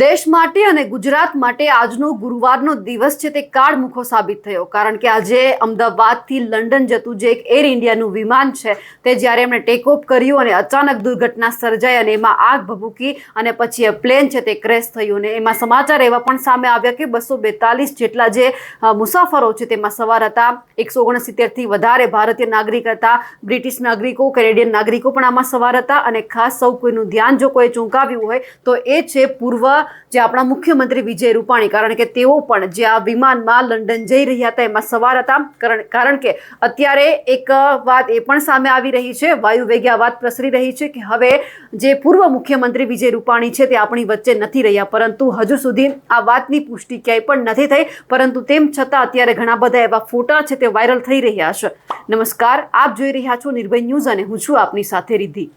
દેશ માટે અને ગુજરાત માટે આજનો ગુરુવારનો દિવસ છે તે કાળમુખો સાબિત થયો. કારણ કે આજે અમદાવાદથી લંડન જતું જે એક એર ઇન્ડિયાનું વિમાન છે, તે જ્યારે એમણે ટેક કર્યું અને અચાનક દુર્ઘટના સર્જાઈ અને એમાં આગ ભભૂકી અને પછી એ પ્લેન છે તે ક્રેશ થયું અને એમાં સમાચાર એવા પણ સામે આવ્યા કે બસો બેતાલીસ જેટલા જે મુસાફરો છે તેમાં સવાર હતા. એકસો ઓગણસિત્તેરથી વધારે ભારતીય નાગરિક હતા, બ્રિટિશ નાગરિકો, કેનેડિયન નાગરિકો પણ આમાં સવાર હતા અને ખાસ સૌ કોઈનું ધ્યાન જો કોઈ ચૂંકાવ્યું હોય, તો એ છે પૂર્વ જે આપણા મુખ્યમંત્રી વિજય રૂપાણી, કારણ કે તેઓ પણ જે આ વિમાનમાં લંડન જઈ રહ્યા હતા, એમાં સવાર હતા. કારણ કે અત્યારે એક વાત એ પણ સામે આવી રહી છે, વાયુ વેગે આ વાત પ્રસરી રહી છે કે હવે જે પૂર્વ મુખ્યમંત્રી વિજય રૂપાણી છે તે આપણી વચ્ચે નથી રહ્યા. પરંતુ હજુ સુધી આ વાતની પુષ્ટિ ક્યાંય પણ નથી થઈ. પરંતુ તેમ છતાં અત્યારે ઘણા બધા એવા ફોટા છે તે વાયરલ થઈ રહ્યા છે. નમસ્કાર, આપ જોઈ રહ્યા છો નિર્ભય ન્યૂઝ અને હું છું આપની સાથે રિદ્ધિ.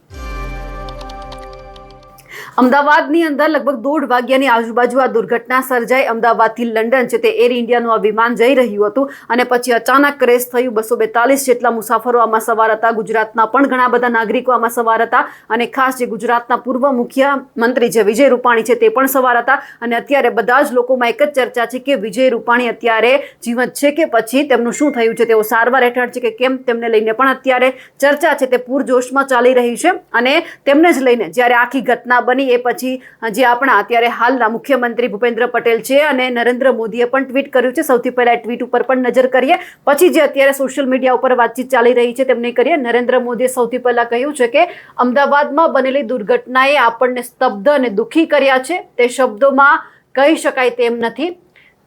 અમદાવાદની અંદર લગભગ દોઢ વાગ્યાની આજુબાજુ આ દુર્ઘટના સર્જાઈ. અમદાવાદથી લંડન છે તે એર ઇન્ડિયાનું આ વિમાન જઈ રહ્યું હતું અને પછી અચાનક ક્રેશ થયું. બસો બેતાલીસ જેટલા મુસાફરો આમાં સવાર હતા. ગુજરાતના પણ ઘણા બધા નાગરિકો આમાં સવાર હતા અને ખાસ જે ગુજરાતના પૂર્વ મુખ્યમંત્રી જે વિજય રૂપાણી છે તે પણ સવાર હતા. અને અત્યારે બધા જ લોકોમાં એક જ ચર્ચા છે કે વિજય રૂપાણી અત્યારે જીવંત છે કે પછી તેમનું શું થયું છે? તેઓ સારવાર હેઠળ છે કે કેમ તેમને લઈને પણ અત્યારે ચર્ચા છે. તે પૂરજોશમાં ચાલી રહી છે અને તેમને જ લઈને જ્યારે આખી ઘટના બની એ પછી જે આપણા અત્યારે હાલના મુખ્યમંત્રી ભૂપેન્દ્ર પટેલ છે અને નરેન્દ્ર મોદીએ પણ ટ્વીટ કર્યું છે. સૌથી પહેલા ટ્વીટ ઉપર પણ નજર કરીએ. પછી જે અત્યારે સોશિયલ મીડિયા ઉપર વાતચીત ચાલી રહી છે તેમને કરીએ. નરેન્દ્ર મોદીએ સૌથી પહેલા કહ્યું છે કે, અમદાવાદમાં બનેલી દુર્ઘટનાએ આપણને સ્તબ્ધ અને દુઃખી કર્યા છે. તે શબ્દોમાં કહી શકાય તેમ નથી.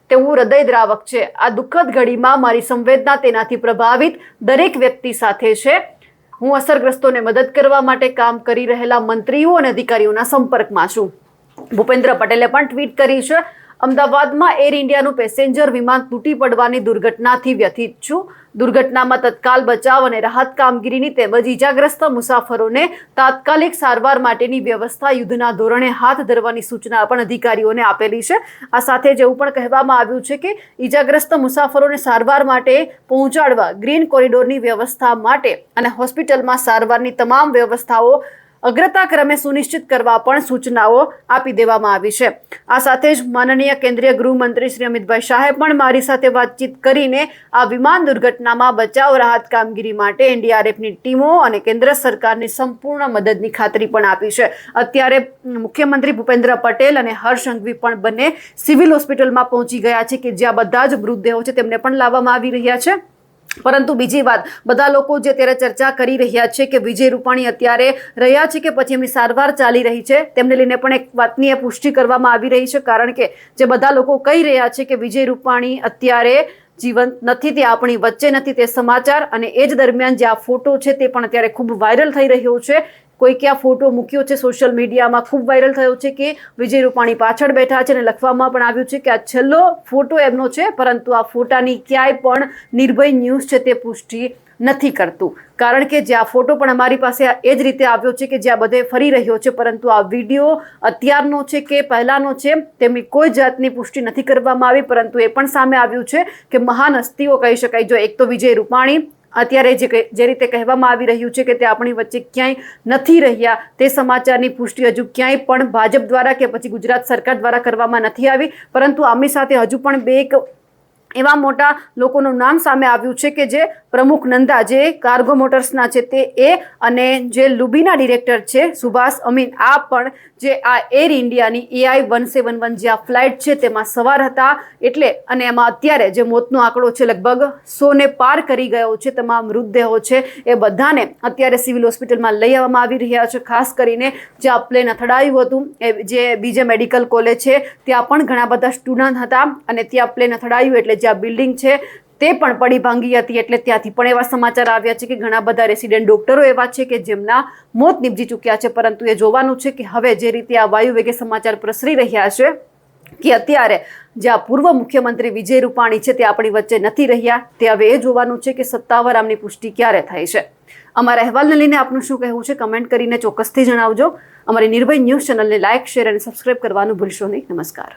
તેવું હૃદયદ્રાવક છે. આ દુઃખદ ઘડીમાં મારી સંવેદના તેનાથી પ્રભાવિત દરેક વ્યક્તિ સાથે છે. હું અસરગ્રસ્તોને મદદ કરવા માટે કામ કરી રહેલા મંત્રીઓ અને અધિકારીઓના સંપર્કમાં છું. ભૂપેન્દ્ર પટેલે પણ ટ્વીટ કરી છે. અમદાવાદમાં એર ઇન્ડિયાનું પેસેન્જર વિમાન તૂટી પડવાની દુર્ઘટનાથી વ્યથિત છું. દુર્ઘટનામાં તત્કાલ બચાવ અને રાહત કામગીરીની તેમજ ઈજાગ્રસ્ત મુસાફરોને તાત્કાલિક સારવાર માટેની વ્યવસ્થા યુદ્ધના ધોરણે હાથ ધરવાની સૂચના પણ અધિકારીઓને આપેલી છે. આ સાથે જ એવું પણ કહેવામાં આવ્યું છે કે ઈજાગ્રસ્ત મુસાફરોને સારવાર માટે પહોંચાડવા ગ્રીન કોરિડોરની વ્યવસ્થા માટે અને હોસ્પિટલમાં સારવારની તમામ વ્યવસ્થાઓ અગ્રતા ક્રમે સુનિશ્ચિત કરવા પણ સૂચનાઓ આપી દેવામાં આવી છે. આ સાથે જ માનનીય કેન્દ્રીય ગૃહમંત્રી શ્રી અમિતભાઈ શાહે પણ મારી સાથે વાતચીત કરીને આ વિમાન દુર્ઘટનામાં બચાવ રાહત કામગીરી માટે એનડીઆરએફની ટીમો અને કેન્દ્ર સરકારની સંપૂર્ણ મદદની ખાતરી પણ આપી છે. અત્યારે મુખ્યમંત્રી ભૂપેન્દ્ર પટેલ અને હર્ષ સંઘવી પણ બંને સિવિલ હોસ્પિટલમાં પહોંચી ગયા છે કે જ્યાં બધા જ મૃતદેહો છે તેમને પણ લાવવામાં આવી રહ્યા છે. પરંતુ બીજી વાત, બધા લોકો જે અત્યારે ચર્ચા કરી રહ્યા છે કે વિજય રૂપાણી અત્યારે રહ્યા છે કે પછી એમની સારવાર ચાલી રહી છે, તેમને લઈને પણ એક વાતની એ પુષ્ટિ કરવામાં આવી રહી છે, કારણ કે જે બધા લોકો કહી રહ્યા છે કે વિજય રૂપાણી અત્યારે જીવંત નથી, તે આપણી વચ્ચે નથી, તે સમાચાર અને એ જ દરમિયાન જે આ ફોટો છે તે પણ અત્યારે ખૂબ વાયરલ થઈ રહ્યો છે. કોઈકે ક્યાં ફોટો મૂક્યો છે સોશિયલ મીડિયામાં ખૂબ વાયરલ થયો છે કે વિજય રૂપાણી પાછળ બેઠા છે અને લખવામાં પણ આવ્યું છે કે આ છેલ્લો ફોટો એમનો છે, પરંતુ આ ફોટાની ક્યાંય પણ નિર્ભય ન્યૂઝ છે તે પુષ્ટિ નથી કરતું. કારણ કે જે આ ફોટો પણ અમારી પાસે એ જ રીતે આવ્યો છે કે જ્યાં બધે ફરી રહ્યો છે, પરંતુ આ વીડિયો અત્યારનો છે કે પહેલાંનો છે, તેમની કોઈ જાતની પુષ્ટિ નથી કરવામાં આવી, પરંતુ એ પણ સામે આવ્યું છે કે મહાન હસ્તીઓ કહી શકાય. જો એક તો વિજય રૂપાણી અત્યારે જે જે રીતે કહેવામાં આવી રહ્યું છે કે તે આપણી વચ્ચે ક્યાંય નથી રહ્યા, તે સમાચારની પુષ્ટિ હજુ ક્યાંય પણ ભાજપ દ્વારા કે પછી ગુજરાત સરકાર દ્વારા કરવામાં નથી આવી. પરંતુ આમની સાથે હજુ પણ બે એક એવા મોટા લોકોનું નામ સામે આવ્યું છે કે જે પ્રમુખ નંદા, જે કાર્ગો મોટર્સના છે તે એ અને જે લુબીના ડિરેક્ટર છે સુભાષ અમીન, આ પણ જે આ એર ઇન્ડિયાની એઆઈ વન સેવન વન જે આ ફ્લાઇટ છે તેમાં સવાર હતા. એટલે અને એમાં અત્યારે જે મોતનો આંકડો છે લગભગ સોને પાર કરી ગયો છે, તમામ મૃતદેહો છે એ બધાને અત્યારે સિવિલ હોસ્પિટલમાં લઈ આવવામાં આવી રહ્યા છે. ખાસ કરીને જે આ પ્લેન અથડાયું હતું, એ જે બીજે મેડિકલ કોલેજ છે, ત્યાં પણ ઘણા બધા સ્ટુડન્ટ હતા અને ત્યાં પ્લેન અથડાયું એટલે જે બિલ્ડિંગ છે તે પણ પડી ભાંગી હતી. એટલે ત્યાંથી પણ એવા સમાચાર આવ્યા છે કે ઘણા બધા રેસિડેન્ટ ડોક્ટરો એવા છે કે જેમના મોત નિપજી ચૂક્યા છે. પરંતુ એ જોવાનું છે કે હવે જે રીતે આ વાયુ વેગે સમાચાર પ્રસરી રહ્યા છે કે અત્યારે જે આ પૂર્વ મુખ્યમંત્રી વિજય રૂપાણી છે તે આપણી વચ્ચે નથી રહ્યા. તે હવે એ જોવાનું છે કે સત્તાવાર આમની પુષ્ટિ ક્યારે થાય છે. અમારા અહેવાલને લઈને આપનું શું કહેવું છે? કમેન્ટ કરીને ચોક્કસથી જણાવજો. અમારી નિર્ભય ન્યૂઝ ચેનલને લાઇક, શેર અને સબસ્ક્રાઇબ કરવાનું ભૂલશો નહીં. નમસ્કાર.